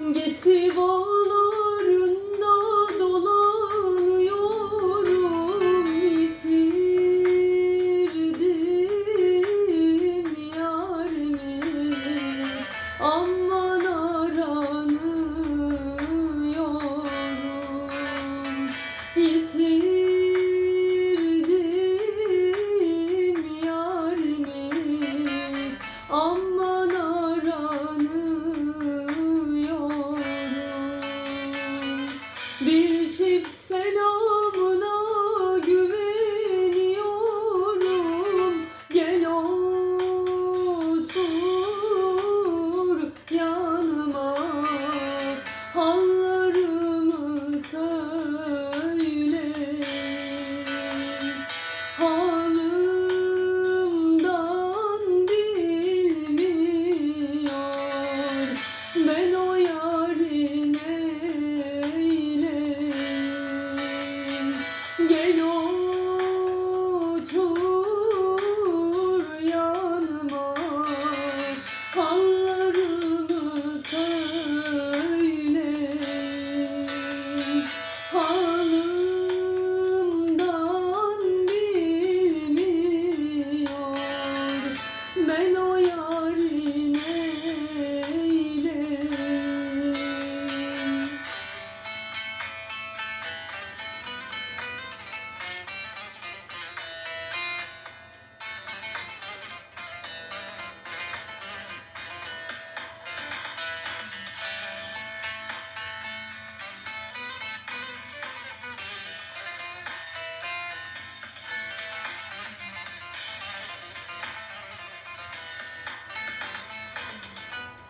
Dengesi bağlarında dolanıyorum Yitirdim yarimi Aman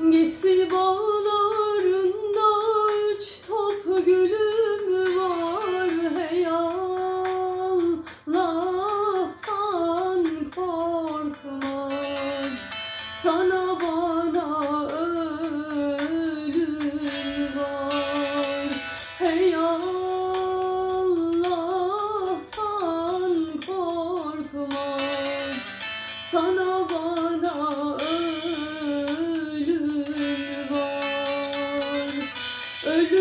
이게 Öldü.